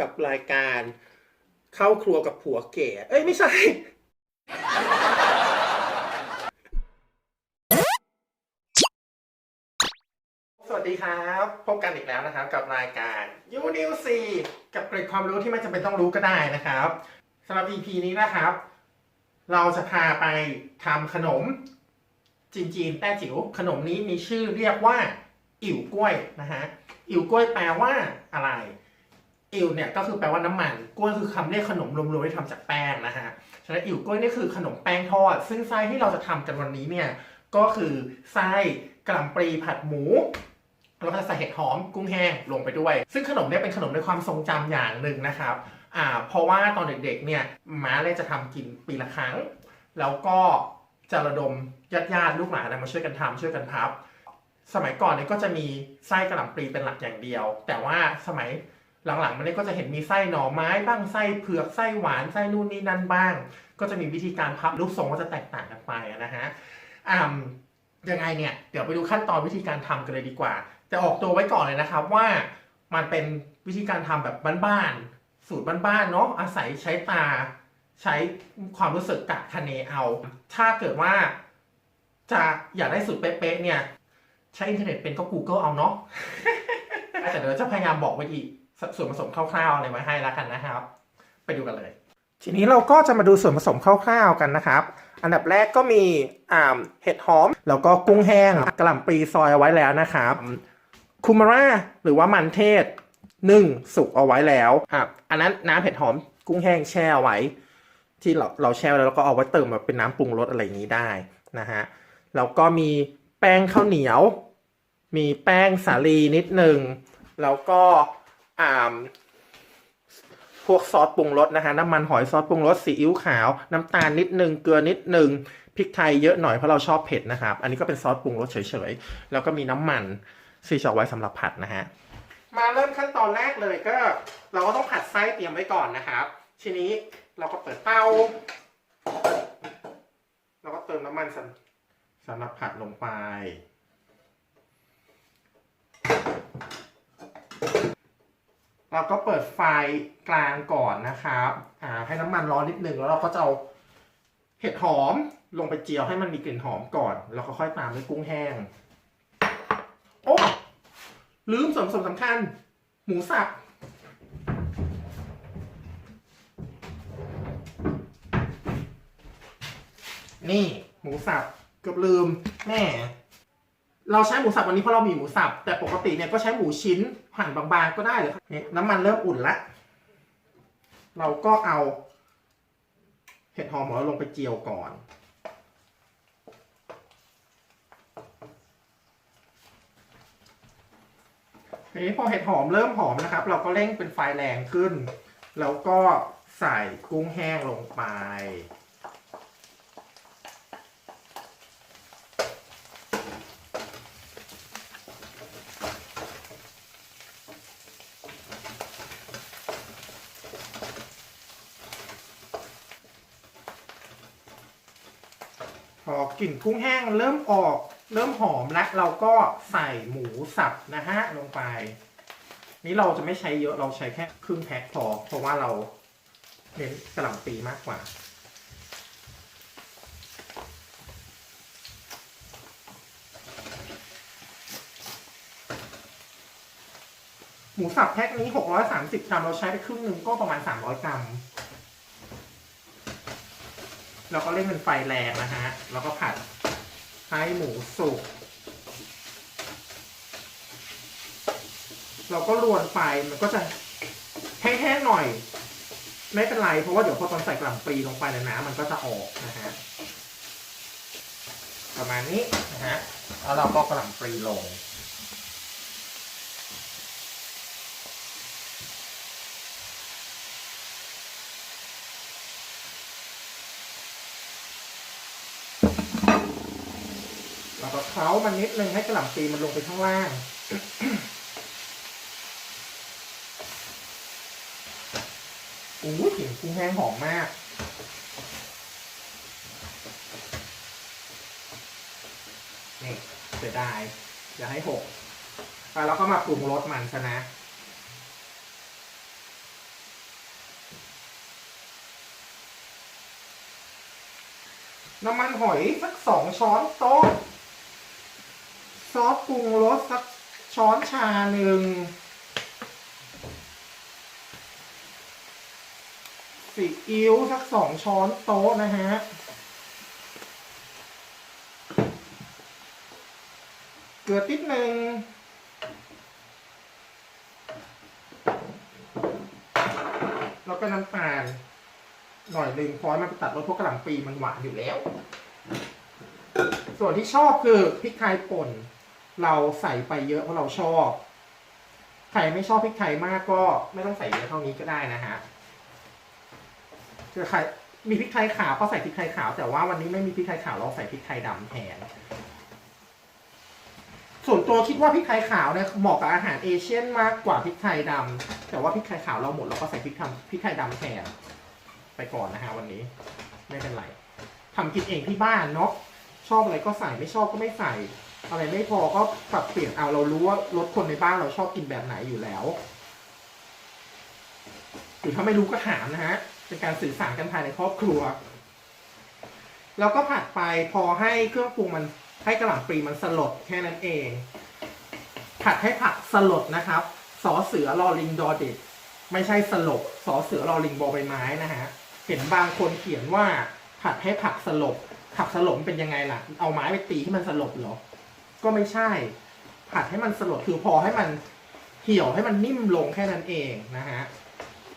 กับรายการ เข้าครัวกับผัวเก๋เอ้ยไม่ใช่ สวัสดีครับ พบกันอีกแล้วนะครับ กับรายการยูนิวซีกับเกร็ดความรู้ที่ไม่จำเป็นต้องรู้ก็ได้นะครับสำหรับ EP นี้นะครับ เราจะพาไปทำขนมจีนจีนๆแต้จิ๋วขนมนี้มีชื่อเรียกว่า อิ่วกล้วยนะฮะ อิ่วกล้วยแปลว่าอะไร อิ่วเนี่ยก็คือแปลว่าน้ำมันกล้วยคือคำเรียกขนมรวมๆที่ทำจากแป้งนะฮะฉะนั้นอิ่วกล้วยนี่คือขนมแป้งทอด ซึ่งไส้ที่เราจะทำกันวันนี้เนี่ยก็คือไส้กะหล่ำปลีผัดหมูแล้วก็จะใส่เห็ดหอมกุ้งแห้งลงไปด้วย ซึ่งขนมเนี่ยเป็นขนมในความทรงจำอย่างหนึ่งนะครับอ่าเพราะว่าตอนเด็กๆเนี่ยม้าเลยจะทำกินปีละครั้ง แล้วก็จะระดมญาติญาติๆลูกหลานมาช่วยกันทำช่วยกันพับ สมัยก่อนเนี่ยก็จะมีไส้กระหล่ำปลีเป็นหลักอย่างเดียว แต่ว่าสมัย หลังๆมันเนี่ยก็จะเห็นมีไส้หน่อไม้บ้างไส้เผือกไส้หวานไส้นู่นนี่นั่นบ้าง ก็จะมีวิธีการพับรูปทรงก็จะแตกต่างกันไปนะฮะอ่ายังไงเนี่ยเดี๋ยวไปดูขั้นตอนวิธีการทำกันเลยดีกว่าจะออกตัวไว้ก่อนเลยนะครับว่ามันเป็นวิธีการทำแบบบ้านๆสูตรบ้านๆเนาะอาศัยใช้ตา ใช้ความรู้สึกกะคะเนเอา ถ้าเกิดว่าจะอยากได้สูตรเป๊ะๆเนี่ย ใช้อินเทอร์เน็ตเป็นก็ Google เอาเนาะแต่เดี๋ยวจะพยายามบอกไว้อีก ส่วนผสมคร่าวๆอะไรไว้ให้แล้วกันนะครับ ไปดูกันเลย ทีนี้เราก็จะมาดูส่วนผสมคร่าวๆกันนะครับ อันดับแรกก็มีอ่าเห็ดหอม แล้วก็กุ้งแห้งกระหล่ำปลีซอยเอาไว้แล้วนะครับคูมาร่าหรือว่ามันเทศนึ่งสุกเอาไว้แล้วอะอันนั้นน้ำเห็ดหอมกุ้งแห้งแช่เอาไว้ ที่เราเราแช่แล้วเราก็เอาไว้เติมมาเป็นน้ำปรุงรสอะไรอย่างนี้ได้นะฮะแล้วก็มีแป้งข้าวเหนียว มีแป้งสาลีนิดหนึ่งแล้วก็ อ่าพวกซอสปรุงรสนะฮะน้ำมันหอยซอสปรุงรสซีอิ๊วขาว น้ำตาลนิดนึงเกลือนิดนึงพริกไทยเยอะหน่อยเพราะเราชอบเผ็ดนะครับ อันนี้ก็เป็นซอสปรุงรสเฉยๆ แล้วก็มีน้ำมันซีชเอาไว้สำหรับผัดนะฮะมาเริ่มขั้นตอนแรกเลยก็ เราก็ต้องผัดไส้เตรียมไว้ก่อนนะครับ ทีนี้เราก็เปิดเตาเราก็เติมน้ำมันสำสำหรับผัดลงไป เราก็เปิดไฟกลางก่อนนะครับอ่าให้น้ำมันร้อนนิดนึงแล้วเราก็จะเอาเห็ดหอมลงไปเจียวให้มันมีกลิ่นหอมก่อนแล้วก็ค่อยตามด้วยกุ้งแห้ง โอ้ลืมส่วนผสมสำคัญ หมูสับนี่ หมูสับเกือบลืมแม่ เราใช้หมูสับวันนี้เพราะเรามีหมูสับ แต่ปกติเนี่ยก็ใช้หมูชิ้นหั่นบางๆก็ได้เลยครับนี่น้ำมันเริ่มอุ่นละ เราก็เอาเห็ดหอมของเราลงไปเจียวก่อน ทีนี้พอเห็ดหอมเริ่มหอมนะครับ เราก็เร่งเป็นไฟแรงขึ้น แล้วก็ใส่กุ้งแห้งลงไป พอก ลิ่นกุ้งแห้งเริ่มออก เริ่มหอมแล้วเราก็ใส่หมูสับนะฮะลงไป นี่เราจะไม่ใช้เยอะเราใช้แค่ครึ่งแพ็คพอเพราะว่าเราเน้นกระหล่ำปีมากกว่า หมูสับแพ็คนี้ 630 กรัม เราใช้ไปครึ่งหนึ่งก็ประมาณ 300 กรัม เราก็เล่นเป็นไฟแรงนะฮะ แล้วก็ผัดให้หมูสุก เราก็รวนไฟมันก็จะแห้งๆหน่อย ไม่เป็นไร เพราะว่าเดี๋ยวพอตอนใส่กระหล่ำปลีลงไปในน้ำมันก็จะออกนะฮะ ประมาณนี้นะฮะ แล้วเราก็กระหล่ำปลีลง เคล้ามันนิดนึงให้กระหล่ำปีมันลงไปข้างล่าง อู้ยกลิ่นกุ้งแห้งหอมมาก นี่เสียดายอย่าให้หกแล้วก็มาปรุงรสมันซะนะน้ำมันหอยสักสองช้อนโต๊ะ ซอสปรุงรสสักช้อนชาหนึ่งซีอิ๊วสักสองช้อนโต๊ะนะฮะ เกลือติดหนึ่งแล้วก็น้ำตาลหน่อยหนึ่งพราะมันไปตัดรสพวกกระหล่ำปีมันหวานอยู่แล้ว ส่วนที่ชอบคือพริกไทยป่น เราใส่ไปเยอะเพราะเราชอบ ใครไม่ชอบพริกไทยมากก็ไม่ต้องใส่เยอะเท่านี้ก็ได้นะฮะคือใครมีพริกไทยขาวก็ใส่พริกไทยขาว แต่ว่าวันนี้ไม่มีพริกไทยขาวเราใส่พริกไทยดำแทน ส่วนตัวคิดว่าพริกไทยขาวเนี่ยเหมาะกับอาหารเอเชียนมากกว่าพริกไทยดำแต่ว่าพริกไทยขาวเราหมดเราก็ใส่พริกทำพริกไทยดำแทน ไปก่อนนะฮะวันนี้ไม่เป็นไรทำกินเองที่บ้านเนาะชอบอะไรก็ใส่ไม่ชอบก็ไม่ใส่ อะไรไม่พอก็ปรับเปลี่ยนเอาเรารู้ว่ารสคนในบ้านเราชอบกินแบบไหนอยู่แล้ว หรือถ้าไม่รู้ก็ถามนะฮะ เป็นการสื่อสารกันภายในครอบครัว แล้วก็ผัดไปพอให้เครื่องปรุงมันให้กระหล่ำปลีมันสลดแค่นั้นเอง ผัดให้ผักสลดนะครับสอเสือลอลิงดอเด็ดไม่ใช่สลบสอเสือลอลิงบอใบไม้นะฮะ เห็นบางคนเขียนว่าผัดให้ผักสลบผักสลบเป็นยังไงล่ะ เอาไม้ไปตีให้มันสลบเหรอ ก็ไม่ใช่ ผัดให้มันสลดคือพอให้มันเหี่ยวให้มันนิ่มลงแค่นั้นเองนะฮะ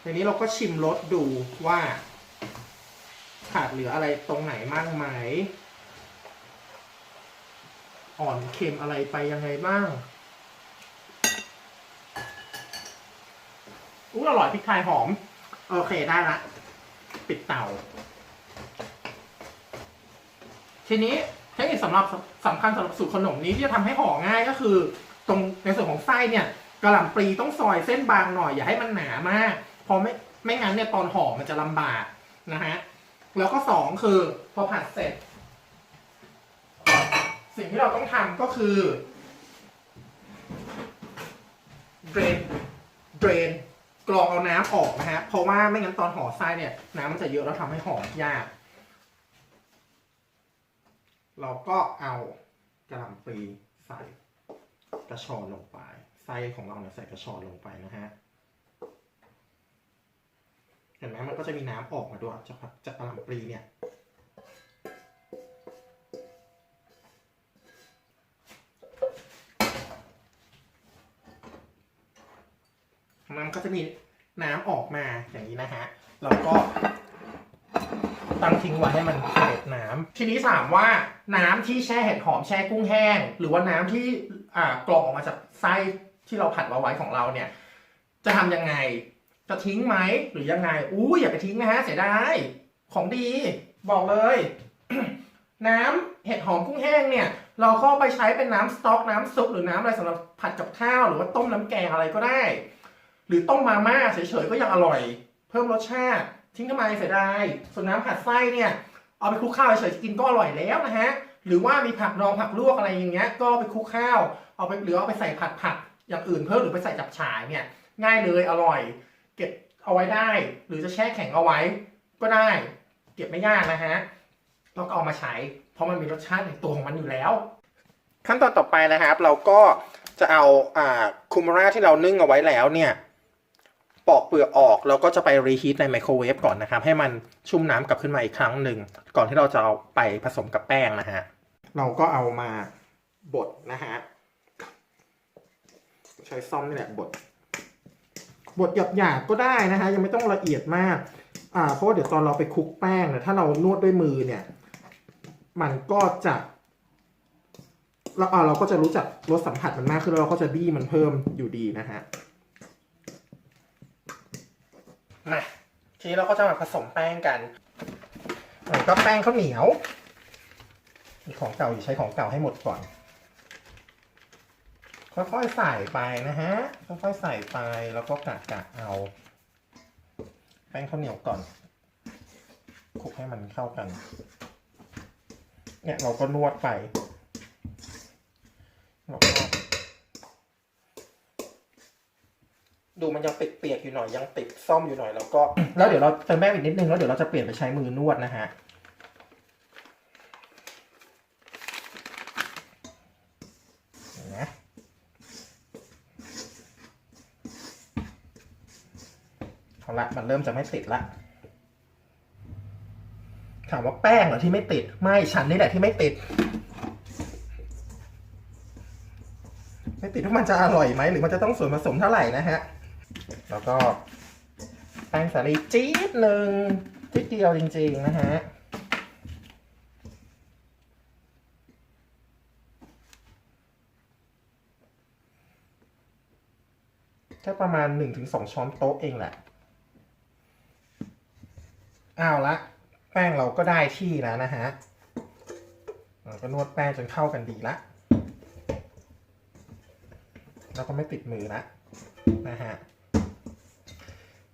ทีนี้เราก็ชิมรสดูว่า ขาดเหลืออะไรตรงไหนบ้างไหม อ่อนเค็มอะไรไปยังไงบ้างอู้อร่อยพริกไทยหอม โอเคได้ละ ปิดเตาทีนี้ เทคนิคสำหรับสำคัญสำหรับสูตรขนมนี้ที่จะทำให้ห่อง่ายก็คือ ตรงในส่วนของไส้เนี่ยกระหล่ำปลีต้องซอยเส้นบางหน่อยอย่าให้มันหนามากเพราะไม่ไม่งั้นเนี่ยตอนห่อมันจะลำบากนะฮะแล้วก็สองคือพอผัดเสร็จ สิ่งที่เราต้องทำก็คือเดรนเดรนกรองเอาน้ำออกนะฮะเพราะว่าไม่งั้นตอนห่อไส้เนี่ยน้ำมันจะเยอะแล้วทำให้ห่อยาก เราก็เอากระหล่ำปลีใส่กระชอนลงไป ไส้ของเราเนี่ยใส่กระชอนลงไปนะฮะเห็นไหมมันก็จะมีน้ำออกมาด้วยจากจากกระหล่ำปลีเนี่ยมันก็จะมีน้ำออกมาอย่างนี้นะฮะเราก็ ตั้งทิ้งไว้ให้มันเสด็จน้ำทีนี้ถามว่าน้ำที่แช่เห็ดหอมแช่กุ้งแห้ง หรือว่าน้ำที่อ่ากรองออกมาจากไส้ที่เราผัดเอาไว้ของเราเนี่ย จะทำยังไงจะทิ้งไหมหรือยังไงอู้อย่าไปทิ้งนะฮะเสียดายของดี บอกเลย น้ำเห็ดหอมกุ้งแห้งเนี่ย เราก็ไปใช้เป็นน้ำสต๊อกน้ำซุปหรือน้ำอะไรสำหรับผัดกับข้าวหรือว่าต้มน้ำแกงอะไรก็ได้ หรือต้มมาม่าเฉยๆก็ยังอร่อย เพิ่มรสชาติ ทิ้งทำไมเสียดายส่วนน้ำผัดไส้เนี่ย เอาไปคลุกข้าวเฉยๆกินก็อร่อยแล้วนะฮะ หรือว่ามีผักดองผักลวกอะไรอย่างเงี้ย ก็ไปคลุกข้าว เอาไปหรือเอาไปใส่ผัดผักอย่างอื่นเพิ่มหรือไปใส่จับฉ่ายเนี่ย ง่ายเลยอร่อย เก็บเอาไว้ได้ หรือจะแช่แข็งเอาไว้ก็ได้ เก็บไม่ยากนะฮะแล้วก็เอามาใช้ เพราะมันมีรสชาติในตัวของมันอยู่แล้ว ขั้นตอนต่อไปนะครับ เราก็จะเอาอ่าคุมาราที่เรานึ่งเอาไว้แล้วเนี่ย ปอกเปลือกออกแล้วก็จะไปรีฮีทในไมโครเวฟก่อนนะครับ ให้มันชุ่มน้ำกลับขึ้นมาอีกครั้งหนึ่ง ก่อนที่เราจะเอาไปผสมกับแป้งนะฮะ เราก็เอามาบดนะฮะ ใช้ซ่อมนี่แหละบด บดหยาบๆก็ได้นะฮะ ยังไม่ต้องละเอียดมาก อ่าเพราะเดี๋ยวตอนเราไปคลุกแป้งเนี่ยถ้าเรานวดด้วยมือเนี่ย มันก็จะเราอ่าเราก็จะรู้จักรสสัมผัสมันมากขึ้นแล้วเราก็จะบี้มันเพิ่มอยู่ดีนะฮะ มาทีเราก็จะมาผสมแป้งกันก็แป้งข้าวเหนียว มีของเก่าอยู่ใช้ของเก่าให้หมดก่อน ค่อยๆใส่ไปนะฮะ ค่อยๆใส่ไปแล้วก็กะกะเอา แป้งข้าวเหนียวก่อนคลุกให้มันเข้ากัน เนี่ยเราก็นวดไปแล้วก็ ดูมันยังติดเปียกอยู่หน่อยยังติดซ่อมอยู่หน่อยแล้วก็ แล้วเดี๋ยวเราเติมแป้งอีกนิดนึงแล้วเดี๋ยวเราจะเปลี่ยนไปใช้มือนวดนะฮะนะเอาละมันเริ่มจะไม่ติดละถามว่าแป้งเหรอที่ไม่ติด ไม่ฉันนี่แหละที่ไม่ติด ไม่ติดว่ามันจะอร่อยไหมหรือมันจะต้องส่วนผสมเท่าไหร่นะฮะ แล้วก็แป้งสาลีจี๊ดหนึ่งจี๊ดเดียวจริงๆนะฮะแค่ประมาณ 1-2 ช้อนโต๊ะเองแหละเอาวละ แป้งเราก็ได้ที่แล้วนะฮะเราก็นวดแป้งจนเข้ากันดีละแล้วก็ไม่ติดมือละนะฮะ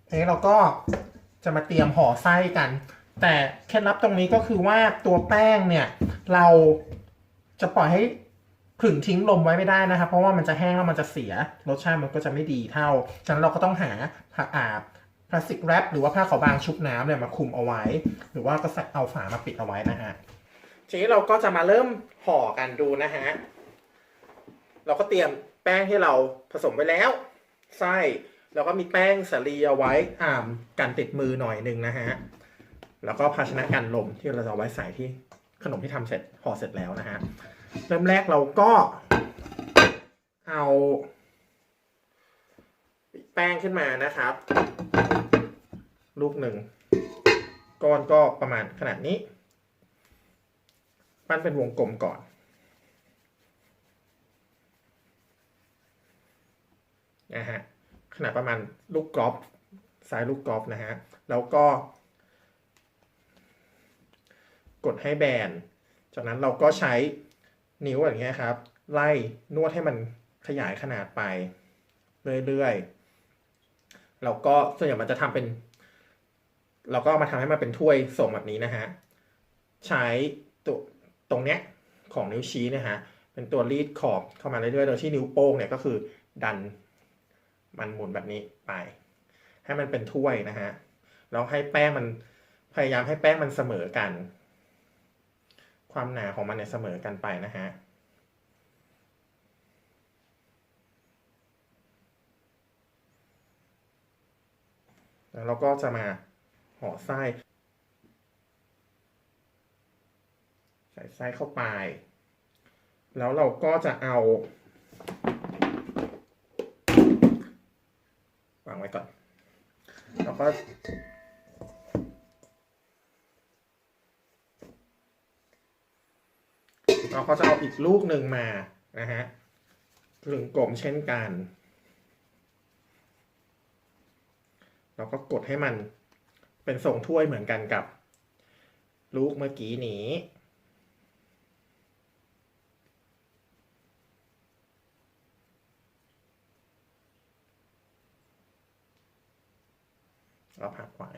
ทีนี้เราก็จะมาเตรียมห่อไส้กัน แต่เคล็ดลับตรงนี้ก็คือว่าตัวแป้งเนี่ย เราจะปล่อยให้ผึ่งทิ้งลมไว้ไม่ได้นะครับ เพราะว่ามันจะแห้งแล้วมันจะเสียรสชาติมันก็จะไม่ดีเท่า ฉะนั้นเราก็ต้องหาผ้าอาบพลาสติกแรปหรือว่าผ้าขาวบางชุบน้ำเนี่ยมาคลุมเอาไว้ หรือว่าก็เอาฝามาปิดเอาไว้นะฮะทีนี้เราก็จะมาเริ่มห่อกันดูนะฮะเราก็เตรียมแป้งที่เราผสมไว้แล้วไส้ แล้วก็มีแป้งสาลีเอาไว้อ่ามกันติดมือหน่อยหนึ่งนะฮะ แล้วก็ภาชนะกันลมที่เราจะเอาไว้ใส่ที่ขนมที่ทำเสร็จห่อเสร็จแล้วนะฮะ เริ่มแรกเราก็เอาแป้งขึ้นมานะครับ ลูกหนึ่งก้อนก็ประมาณขนาดนี้ ปั้นเป็นวงกลมก่อนนะฮะ ขนาดประมาณลูกกรอล์ฟสายลูกกรอล์ฟนะฮะ แล้วก็ กดให้แบน จากนั้นเราก็ใช้นิ้วอย่างเงี้ยครับ ไล่นวดให้มันขยายขนาดไป เรื่อยๆ แล้วก็ส่วนใหญ่มันจะทำเป็น เราก็มาทำให้มันเป็นถ้วยส่งแบบนี้นะฮะ ใช้ตัวตรงเนี้ยของนิ้วชี้นะฮะ เป็นตัวรีดขอบเข้ามาเรื่อยๆ โดยที่นิ้วโป้งเนี่ยก็คือดัน มันหมุนแบบนี้ไป ให้มันเป็นถ้วยนะฮะแล้วให้แป้งมันพยายามให้แป้งมันเสมอกัน ความหนาของมันเนี่ยเสมอกันไปนะฮะแล้วเราก็จะมาห่อไส้ ใส่ไส้เข้าไป แล้วเราก็จะเอา วางไว้ ก่อน แล้วก็ เราก็จะเอาอีกลูกหนึ่งมานะฮะกลึงกลมเช่นกัน เราก็กดให้มันเป็นทรงถ้วยเหมือนกันกับ ลูกเมื่อกี้นี้ เราพักไว้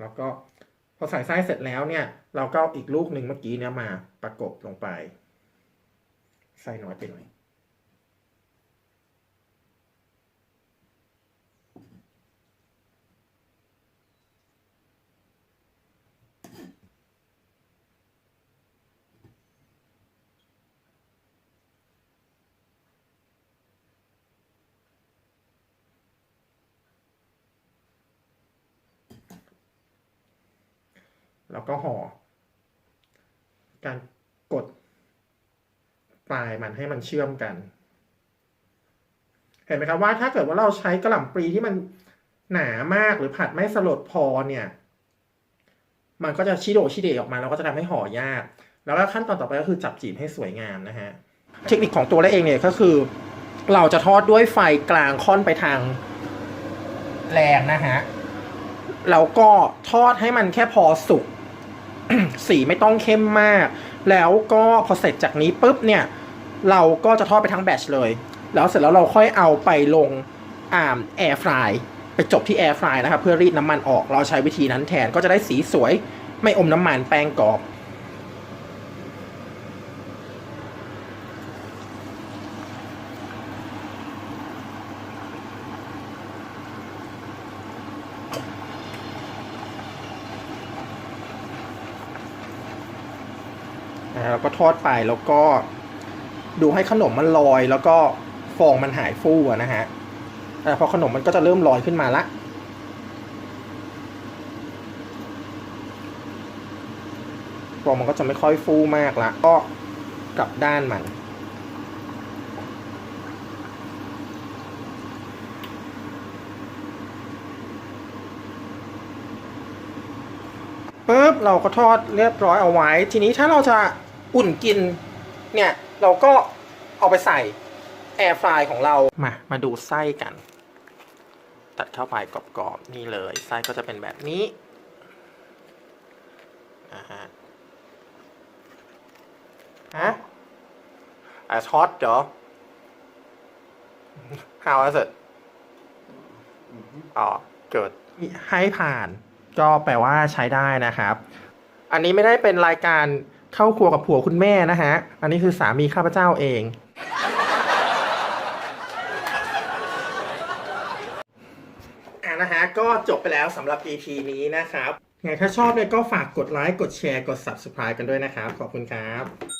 แล้วก็พอใส่ไส้เสร็จแล้วเนี่ยเราก็อาอีกลูกหนึ่งเมื่อกี้เนี่ยมาประกบลงไปไส้น้อยไปหน่อย แล้วก็ห่อ การกดปลายมันให้มันเชื่อมกัน เห็นไหมครับว่าถ้าเกิดว่าเราใช้กระหล่ำปลีที่มันหนามากหรือผัดไม่สลดพอเนี่ย มันก็จะชิโดชิเดออกมาแล้วก็จะทำให้ห่อยาก แล้วก็ขั้นตอนต่อไปก็คือจับจีบให้สวยงามนะฮะ เทคนิคของตัวเราเองเนี่ยก็คือ เราจะทอดด้วยไฟกลางค่อนไปทางแรงนะฮะ แล้วก็ทอดให้มันแค่พอสุก สีไม่ต้องเข้มมาก แล้วก็พอเสร็จจากนี้ปุ๊บเนี่ย เราก็จะทอดไปทั้งแบตชเลย แล้วเสร็จแล้วเราค่อยเอาไปลงอ่าแอร์ฟรายไปจบที่แอร์ฟรายนะครับเพื่อรีดน้ำมันออก เราใช้วิธีนั้นแทนก็จะได้สีสวยไม่อมน้ำมันแป้งกรอบ นะแล้วก็ท อดไปแล้วก็ดูให้ขนมมันลอย แล้วก็ฟองมันหายฟู่นะฮะแต่พอขนมมันก็จะเริ่มลอยขึ้นมาละฟองมันก็จะไม่ค่อยฟูมากละก็กลับด้านมันปุ๊บเราก็ทอดเรียบร้อยเอาไว้ ทีนี้ถ้าเราจะ อุ่นกิน เนี่ย เราก็เอาไปใส่แอร์ฟรายของเรา มา มาดูไส้กัน ตัดเข้าไปกรอบๆ นี่เลย ไส้ก็จะเป็นแบบนี้อ่าฮะฮะ as hot เหรอ how is it อ๋อเกิดให้ผ่าน ก็แปลว่าใช้ได้นะครับ อันนี้ไม่ได้เป็นรายการ เข้าครัวกับผัวคุณแม่นะฮะ อันนี้คือสามีข้าพเจ้าเอง อะนะฮะ ก็จบไปแล้วสำหรับ EP นี้นะครับไงถ้าชอบเนี่ยก็ฝากกดไลค์ กดแชร์ กด Subscribe กันด้วยนะครับ ขอบคุณครับ